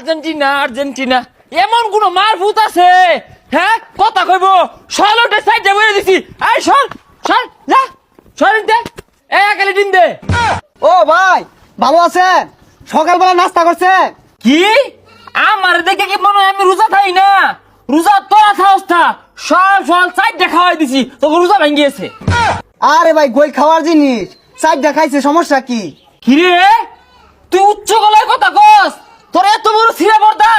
Argentina Argentina. এমন কোন মারফুত আছে? হ্যাঁ কথা কইব। সরলটে সাইডে বলে দিছি। এই সর সর যা। সরিন দে এ একালি দিন দে। ও ভাই ভালো আছেন? সকালবেলা নাস্তা করছেন কি? আমার দেখে কি মনে আমি রোজা থাই না? রোজা তোরা খাওস থা সব সব সাইডে খাওয়াই দিছি। তোকে রোজা ভেঙে গেছে। আরে ভাই গই খাওয়ার জিনিস। চারটা খাইছে সমস্যা কি? কিরে? তুই উচ্চ গলায় কথা কস তোর এত বড় ছিঁড়া পর্দা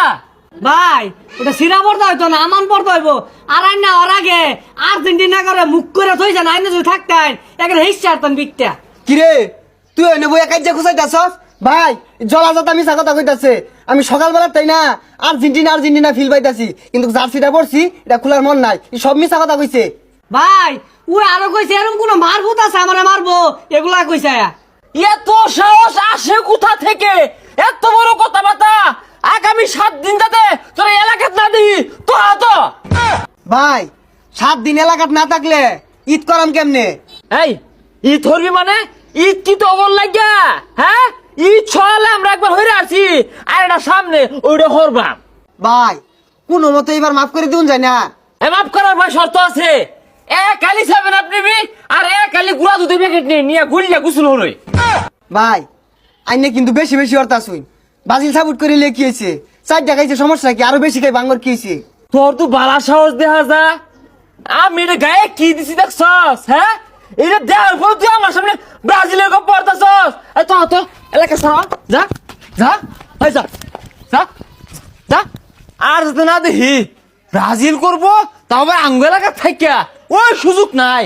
ভাই এটা সিরা পড়তে হইতো না আমান পড়তে হইব। আর আইন না ওর আগে আর্জেন্টিনা করে মুখ করে থই যান আইনে যদি থাকতেন একটা হিসছে আরতেন বিকটা। কিরে তুই ওই নেব একাই যে খুঁজাইতাছস? ভাই জলাজাত আমি কথা কইতাছে। আমি সকালবেলা তাই না আর্জেন্টিনা আর্জেন্টিনা ফিল পাইতাছি। কিন্তু জার্সিটা পড়ছি এটা খোলার মন নাই। সব মিছা কথা কইছে। ভাই ও আরও কইছে এরকম কোন মারভূত আছে আমারে মারবো? এগুলা কইছে এত সাহস আসে কোথা থেকে? এত বড় কথাবার্তা আগামী সাত দিন যাতে তোর এলাকাত না দিই তো তো ভাই সাত দিন এলাকাত না থাকলে ঈদ করাম কেমনে? এই ঈদ ধরবি মানে? ঈদ কি তো অগর লাগিয়া? হ্যাঁ? ঈদ ছড়ালে আমরা একবার হইরে আছি আর এটা সামনে ওইটা হরবাম ভাই কোনো মতো এবার মাফ করে দিন যায় না? এ মাফ করার ভাই শর্ত আছে। এক কালি সেভেন আপ নিবি আর এক কালি গুড়া দুধের প্যাকেট নিয়ে নিয়ে গুলিয়া গুছল হলই ভাই আইনে কিন্তু বেশি বেশি অর্থ আসুন বাজিল সাবুট করে লেখিয়েছে চারটা খাইছে সমস্যা কি? আরও বেশি খাই বাঙ্গর খেয়েছে তোর তো বালা সাহস দেখা যা। আমি এটা গায়ে কি দিছি দেখছস হ্যাঁ? এটা দেওয়ার পর তুই আমার সামনে ব্রাজিলের গপ পড়তাছস। এই তো তো, এলাকা সর যা যা, এই যা যা যা। আর যাতে না দেখি, ব্রাজিল করব, তাও আবার আঙ্গ এলাকা থাকিয়া ওই সুযোগ নাই।